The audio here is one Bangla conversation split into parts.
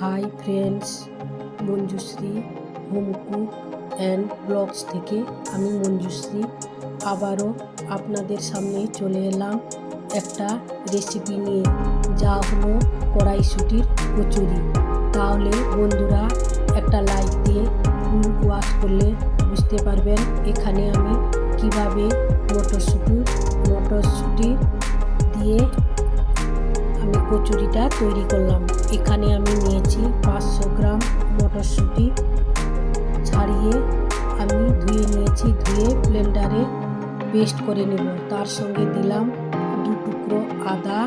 Hi friends Manjushree home cook and blogs থেকে আমি মঞ্জুশ্রী। আবারও আপনাদের সামনে চলে এলাম একটা রেসিপি নিয়ে, যা হলো কড়াইশুটির কচুরি। তাহলে বন্ধুরা একটা লাইক দিয়ে ফুল ওয়াশ করলে বুঝতে পারবেন এখানে আমি কীভাবে মটরশুঁটি মটরশুঁটি দিয়ে আমি কচুরিটা তৈরি করলাম। এখানে আমি নিয়েছি পাঁচশো গ্রাম মটরশুঁটি। ছাড়িয়ে আমি ধুয়ে নিয়েছি, ধুয়ে ব্লেন্ডারে পেস্ট করে নেব। তার সঙ্গে দিলাম দু টুকরো আদা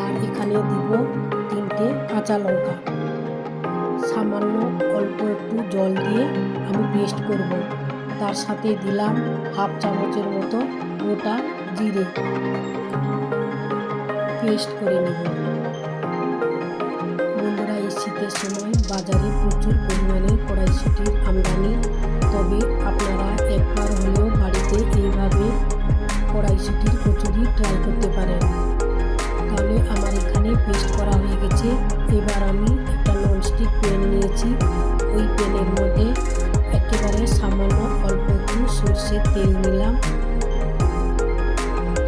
আর এখানে দিব তিনটে কাঁচা লঙ্কা। সামান্য অল্প একটু জল দিয়ে আমি পেস্ট করব। তার সাথে দিলাম হাফ চামচের মতো গোটা জিরে। পেস্ট করে নেব। বন্ধুরা, এই শীতের সময় বাজারে প্রচুর পরিমাণে কড়াইশুটির আমদানি। তবে আপনারা একবার হলেও বাড়িতে এইভাবে কড়াইশুটির কচুরি ট্রাই করতে পারেন। তাহলে আমার এখানে পেস্ট করা হয়ে গেছে। এবার আমি একটা ননস্টিক প্যান নিয়েছি। ওই প্যানের মধ্যে একেবারে সামান্য অল্প একটু সর্ষের তেল নিলাম।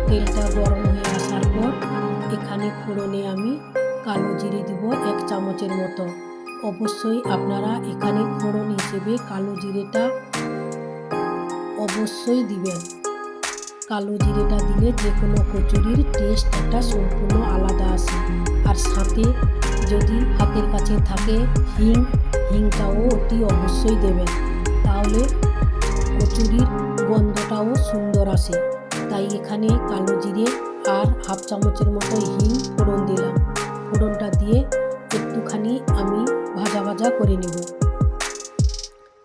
তেলটা গরম হয়ে আসার পর এখানে ফোড়নে আমি কালো জিরে দিব এক চামচের মতো। অবশ্যই আপনারা এখানে ফোড়ন হিসেবে কালো জিরেটা অবশ্যই দিবেন। কালো জিরেটা দিলে যে কোনো কচুরির টেস্ট একটা সম্পূর্ণ আলাদা আসে আর সাথে যদি হাতের কাছে থাকে হিং, হিংটাও অতি অবশ্যই দেবেন। তাহলে কচুরির গন্ধটাও সুন্দর আসে। তাই এখানে কালো জিরে আর হাফ চামচের মতো হিং ফোড়ন দিলাম। ফোড়নটা দিয়ে একটুখানি আমি ভাজা ভাজা করে নেব।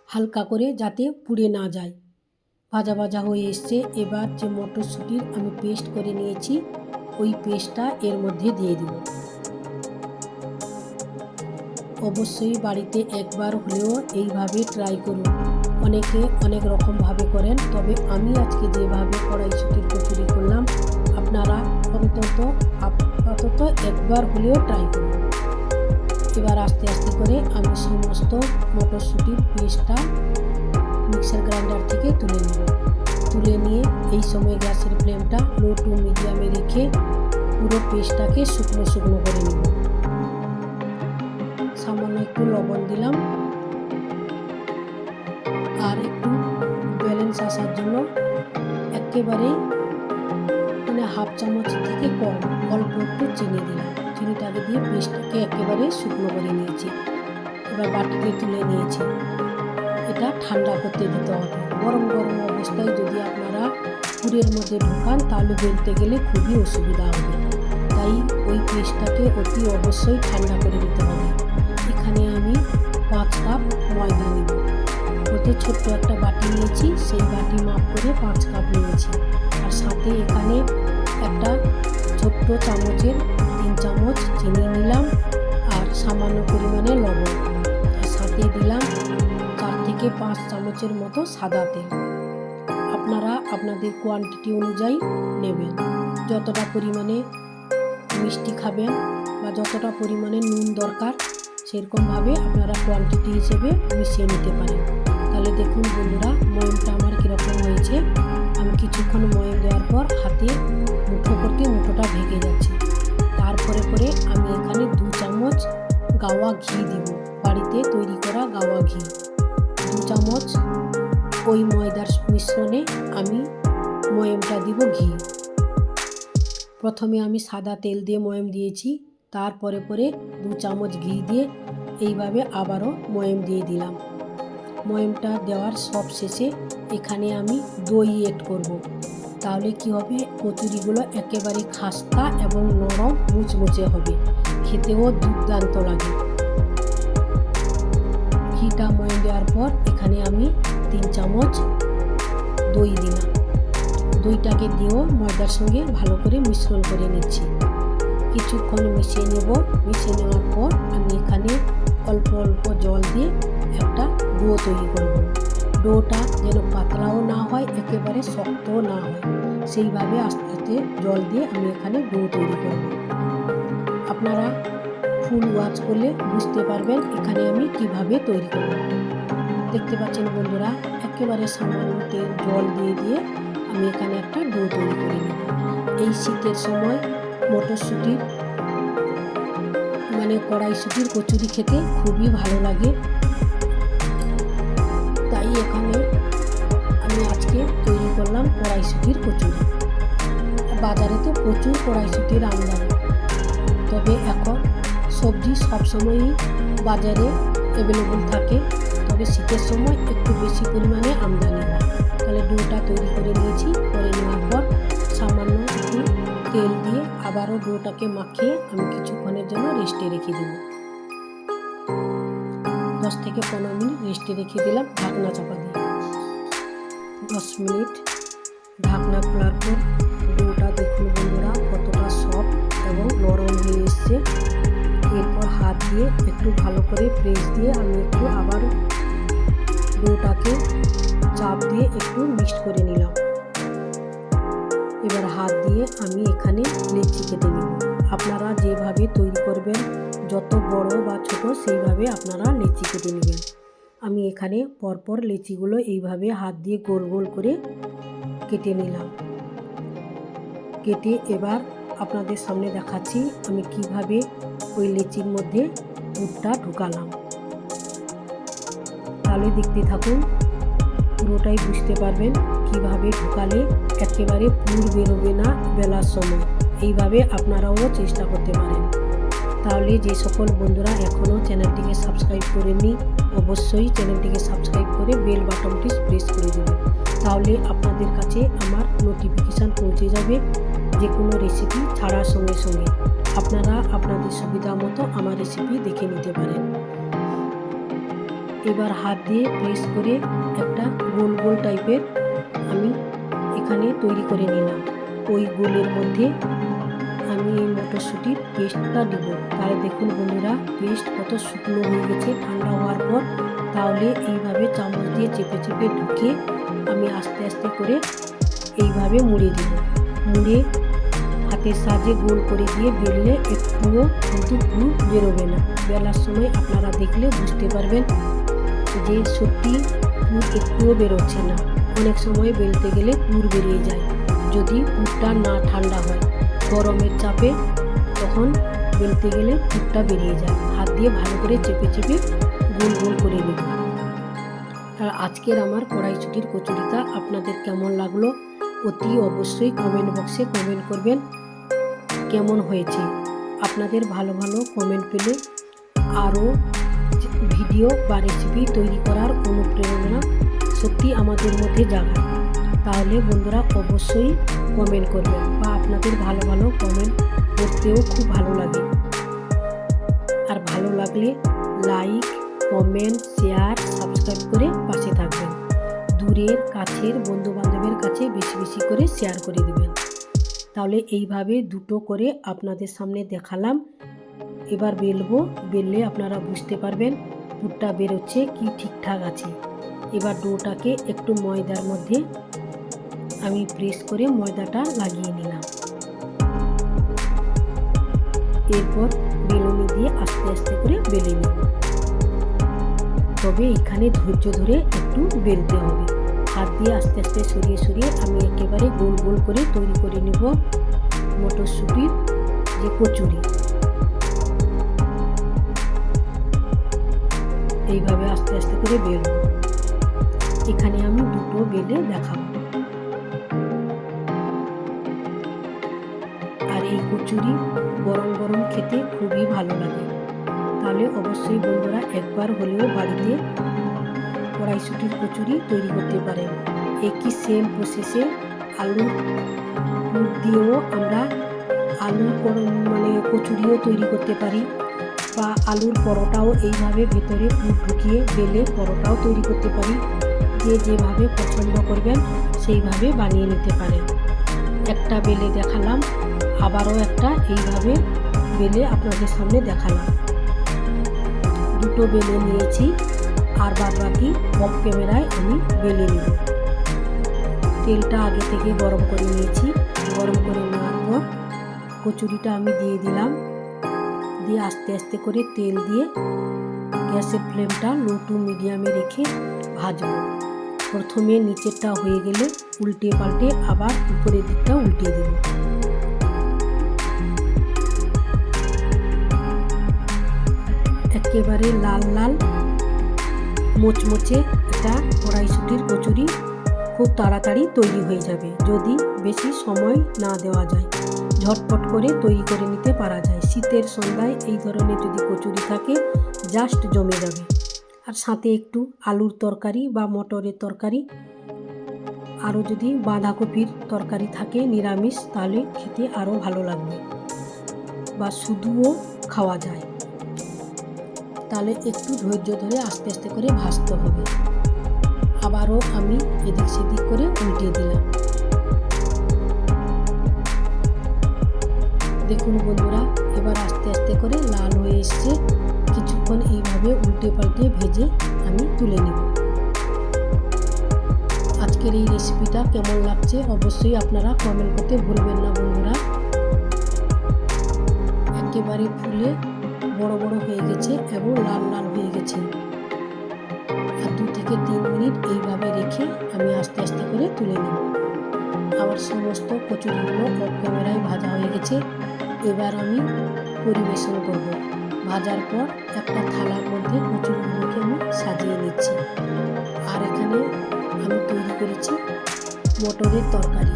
হালকা করে যাতে পুড়ে না যায়। ভাজা ভাজা হয়ে এসছে। এবার যে মটরশুঁটির আমি পেস্ট করে নিয়েছি, ওই পেস্টটা এর মধ্যে দিয়ে দিব। অবশ্যই বাড়িতে একবার হলেও এইভাবে ট্রাই করুন। অনেকে অনেক রকমভাবে করেন, তবে আমি আজকে যেভাবে কড়াইশুটির কচুরি করলাম, আপনারা অন্তত আপাতত একবার হলেও ট্রাই করুন। এবার আস্তে আস্তে করে আমি সমস্ত মটরশুঁটির পেস্টটা মিক্সার গ্রাইন্ডার থেকে তুলে নেব। তুলে নিয়ে এই সময় গ্যাসের ফ্লেমটা লো টু মিডিয়ামে রেখে পুরো পেস্টটাকে শুকনো শুকনো করে নেব। সামান্য একটু লবণ দিলাম। আসার জন্য একেবারেই মানে হাফ চামচ থেকে কম, অল্প একটু চিনি দিলাম। চিনিটাকে দিয়ে পেস্টটাকে একেবারে শুকনো করে নিয়েছি। এবার বাটিতে তুলে নিয়েছি। এটা ঠান্ডা করতে দিতে হবে। গরম গরম অবস্থায় যদি আপনারা পুরের মধ্যে ঢোকান, তাহলে বেলতে গেলে খুবই অসুবিধা হবে। তাই ওই পেস্টটাকে অতি অবশ্যই ঠান্ডা করে দিতে হবে। এখানে আমি পাঁচ কাপ ময়দা নেব। ওতে ছোট্ট একটা বাটি নিয়েছি, সেই বাটি মাপ করে পাঁচ কাপ নিয়েছি। আর সাথে এখানে একটা ছোট্ট চামচের তিন চামচ চিনি নিলাম আর সামান্য পরিমাণে লবণ আর সাথে দিলাম চার থেকে পাঁচ চামচের মতো সাদা তেল। আপনারা আপনাদের কোয়ান্টিটি অনুযায়ী নেবেন। যতটা পরিমাণে মিষ্টি খাবেন বা যতটা পরিমাণে নুন দরকার, সেরকমভাবে আপনারা কোয়ান্টিটি হিসেবে মিশিয়ে নিতে পারেন। তাহলে দেখুন বন্ধুরা ময়মটা আমার কীরকম হয়েছে। আমি কিছুক্ষণ ময়ম দেওয়ার পর হাতে মুঠো করতে মুঠোটা ভেঙে যাচ্ছে। তারপরে পরে আমি এখানে দু চামচ গাওয়া ঘি দিব। বাড়িতে তৈরি করা গাওয়া ঘি। দু চামচ ওই ময়দার মিশ্রণে আমি ময়মটা দিব ঘি। প্রথমে আমি সাদা তেল দিয়ে ময়ম দিয়েছি। তারপরে পরে দু চামচ ঘি দিয়ে এইভাবে আবারও ময়ম দিয়ে দিলাম। ময়মটা দেওয়ার সব শেষে এখানে আমি দই এড করব। তাহলে কি হবে? কচুরিগুলো একেবারে খাস্তা এবং নরম মুচমুচে হবে। খেতেও দুর্দান্ত লাগে। ঘিটা ময়ম দেওয়ার পর এখানে আমি তিন চামচ দই দিলাম। দইটাকে দিয়েও ময়দার সঙ্গে ভালো করে মিশ্রণ করে নিচ্ছি। কিছুক্ষণ মিশিয়ে নেব। মিশিয়ে নেওয়ার পর আমি এখানে অল্প অল্প জল দিয়ে একটা ডো তৈরি করব। ডোটা যেন পাতলাও না হয়, একেবারে শক্তও না হয়। সেইভাবে আস্তে আস্তে জল দিয়ে আমি এখানে ডো তৈরি করব। আপনারা ফুল ওয়াচ করলে বুঝতে পারবেন এখানে আমি কীভাবে তৈরি করব। দেখতে পাচ্ছেন বন্ধুরা, একেবারে সামান্য তেল, জল দিয়ে দিয়ে আমি এখানে একটা ডো তৈরি করে নেব। এই শীতের সময় মটরশুঁটির মানে কড়াইশুঁটির কচুরি খেতে খুবই ভালো লাগে। এখানে আমি আজকে তৈরি করলাম কড়াইশুটির কচুরি বাজারে তো প্রচুর কড়াইশুটির আমদানি। তবে এখন সবজি সবসময়ই বাজারে অ্যাভেলেবল থাকে। তবে শীতের সময় একটু বেশি পরিমাণে আমদানি হয়। তাহলে ডোটা তৈরি করে নিয়েছি। করে নেওয়ার পর সামান্য একটু তেল দিয়ে আবারও ডোটাকে মাখিয়ে আমি কিছুক্ষণের জন্য রেস্টে রেখে দেব। দশ থেকে পনেরো মিনিট রেস্টে রেখে দিলাম ঢাকনা চাপা দিয়ে। দশ মিনিট ঢাকনা খোলার পর ডোটা দেখুন বন্ধুরা কতটা সফট এবং নরম হয়ে এসছে। এরপর হাত দিয়ে একটু ভালো করে প্রেস দিয়ে আমি একটু আবার ডোটাকে চাপ দিয়ে একটু মিক্সড করে নিলাম। এবার হাত দিয়ে আমি এখানে লেচি কেটে নেব। আপনারা যেভাবে তৈরি করবেন, যত বড় বা ছোট, সেইভাবে আপনারা লেচি কেটে নেবেন। আমি এখানে পরপর লেচিগুলো এইভাবে হাত দিয়ে গোল গোল করে কেটে নিলাম। কেটে এবার আপনাদের সামনে দেখাচ্ছি আমি কীভাবে ওই লেচির মধ্যে পুরটা ঢুকালাম। তাহলে দেখতে থাকুন, পুরোটাই বুঝতে পারবেন কীভাবে ঢুকালে একেবারে পুর বেরোবে না বেলার সময়। এইভাবে আপনারাও চেষ্টা করতে পারেন। তাহলে যে সকল বন্ধুরা এখনও চ্যানেলটিকে সাবস্ক্রাইব করেননি, অবশ্যই চ্যানেলটিকে সাবস্ক্রাইব করে বেল বাটনটি প্রেস করে দেবেন। তাহলে আপনাদের কাছে আমার নোটিফিকেশান পৌঁছে যাবে যে কোনো রেসিপি ছাড়ার সঙ্গে সঙ্গে। আপনারা আপনাদের সুবিধা মতো আমার রেসিপি দেখে নিতে পারেন। এবার হাত দিয়ে প্রেস করে একটা গোল গোল টাইপের আমি এখানে তৈরি করে নিলাম। ওই গোলের মধ্যে আমি এই মটরশুঁটির পেস্টটা দিব তাহলে দেখুন বন্ধুরা পেস্ট কত শুকনো হয়ে গেছে, ঠান্ডা হওয়ার পর। তাহলে এইভাবে চামচ দিয়ে চেপে চেপে ঢুকে আমি আস্তে আস্তে করে এইভাবে মুড়ে দিব। মুড়ে হাতের সাহায্যে গোল করে দিয়ে বেললে একটুও কিন্তু পুর বেরোবে না। বেলার সময় আপনারা দেখলে বুঝতে পারবেন যে সত্যি পুর একটুও বেরোচ্ছে না। অনেক সময় বেলতে গেলে পুর বেরিয়ে যায়। যদি পুরটা না ঠান্ডা হয়। গরমের চাপে তখন বেলতে গেলে পুরটা বেরিয়ে যায়। হাত দিয়ে ভালো করে চেপে চেপে গোল গোল করে নেব। আর আজকের আমার কড়াইশুটির কচুরিটা আপনাদের কেমন লাগল অতি অবশ্যই কমেন্ট বক্সে কমেন্ট করবেন কেমন হয়েছে। আপনাদের ভালো ভালো কমেন্ট পেলে আরও ভিডিও বা রেসিপি তৈরি করার অনুপ্রেরণা সত্যি আমাদের মধ্যে জাগায়। তাহলে বন্ধুরা অবশ্যই কমেন্ট করবেন বা আপনাদের ভালো ভালো কমেন্ট করতেও খুব ভালো লাগে। আর ভালো লাগলে লাইক কমেন্ট শেয়ার সাবস্ক্রাইব করে পাশে থাকবেন। দূরের, কাছের বন্ধু বান্ধবের কাছে বেশি বেশি করে শেয়ার করে দেবেন। তাহলে এইভাবে দুটো করে আপনাদের সামনে দেখালাম। এবার বেলবো, বেললে আপনারা বুঝতে পারবেন পুরটা বেরোচ্ছে কি ঠিকঠাক আছে। এবার ডোটাকে একটু ময়দার মধ্যে আমি প্রেস করে ময়দাটা লাগিয়ে নিলাম। এরপর বেলুনি দিয়ে আস্তে আস্তে করে বেলে নিব। তবে এখানে ধৈর্য ধরে একটু বেলতে হবে। হাত দিয়ে আস্তে আস্তে সরিয়ে সরিয়ে আমি একেবারে গোল গোল করে তৈরি করে নেব মটরশুঁটির যে কচুরি। এইভাবে আস্তে আস্তে করে বেলব। এখানে আমি দুটো বেলে দেখাবো। এই কচুরি গরম গরম খেতে খুবই ভালো লাগে। তাহলে অবশ্যই বন্ধুরা একবার হলেও বাড়িতে কড়াইশুটির কচুরি তৈরি করতে পারেন। একই সেম প্রসেসে আলু দিয়েও আমরা আলু মানে কচুরিও তৈরি করতে পারি বা আলুর পরোটাও এইভাবে ভেতরে পুর ঢুকিয়ে বেলে পরোটাও তৈরি করতে পারি। যে যেভাবে পছন্দ করবেন সেইভাবে বানিয়ে নিতে পারেন। একটা বেলে দেখালাম। আবারও একটা এইভাবে বেলে আপনাদের সামনে দেখালাম। দুটো বেলে নিয়েছি, আর বাদ বাকি অফ ক্যামেরায় আমি বেলে নেব। তেলটা আগে থেকে গরম করে নিয়েছি। গরম করে নেওয়ার পর কচুরিটা আমি দিয়ে দিলাম। দিয়ে আস্তে আস্তে করে তেল দিয়ে গ্যাসের ফ্লেমটা লো টু মিডিয়ামে রেখে ভাজবো। প্রথমে নিচেরটা হয়ে গেলে উল্টে পাল্টে আবার উপরের দিকটা উল্টে দেব। একেবারে লাল লাল, মোচমোচে একটা কড়াইশুটির কচুরি খুব তাড়াতাড়ি তৈরি হয়ে যাবে, যদি বেশি সময় না দেওয়া যায়। ঝটপট করে তৈরি করে নিতে পারা যায়। শীতের সন্ধ্যায় এই ধরনের যদি কচুরি থাকে, জাস্ট জমে যাবে। আর সাথে একটু আলুর তরকারি বা মটরের তরকারি। আরও যদি বাঁধাকপির তরকারি থাকে, নিরামিষ, তাহলে খেতে আরও ভালো লাগবে। বা শুধুও খাওয়া যায়। তাহলে একটু ধৈর্য ধরে আস্তে আস্তে করে ভাজতে হবে। আবারও আমি এদিক সেদিক করে উল্টে দিলাম। দেখুন বন্ধুরা, এবার আস্তে আস্তে করে লাল হয়ে এসছে। কিছুক্ষণ এইভাবে উল্টে পাল্টে ভেজে আমি তুলে নেব। আজকের এই রেসিপিটা কেমন লাগছে অবশ্যই আপনারা কমেন্ট করতে ভুলবেন না বন্ধুরা। একেবারে ফুলে বড় বড় হয়ে গেছে এবং লাল লাল হয়ে গেছে। আর দু থেকে তিন মিনিট এইভাবে রেখে আমি আস্তে আস্তে করে তুলে নেব। আমার সমস্ত কচুরিগুলো অফ ক্যামেরায় ভাজা হয়ে গেছে। এবার আমি পরিবেশন করব। ভাজার পর একটা থালার মধ্যে কচুরিগুলোকে আমি সাজিয়ে নিচ্ছি। আর এখানে আমি তৈরি করেছি মটরের তরকারি।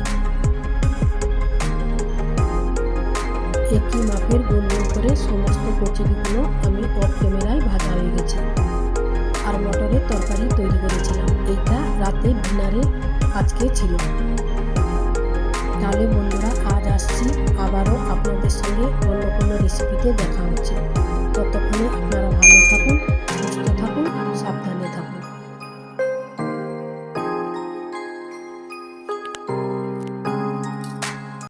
একই মাপের গোল গোল করে সমস্ত কচুরিগুলো আমি অফ ক্যামেরায় ভাজা হয়ে গেছে। আর মটরের তরকারি তৈরি করেছিলাম। এইটা রাতে ডিনারে আজকে ছিল। তাহলে বন্ধুরা, আজ আসছি। আবারও আপনাদের সঙ্গে অন্য কোনো রেসিপিতে দেখা হচ্ছে। ততক্ষণে আপনারা ভালো থাকুন।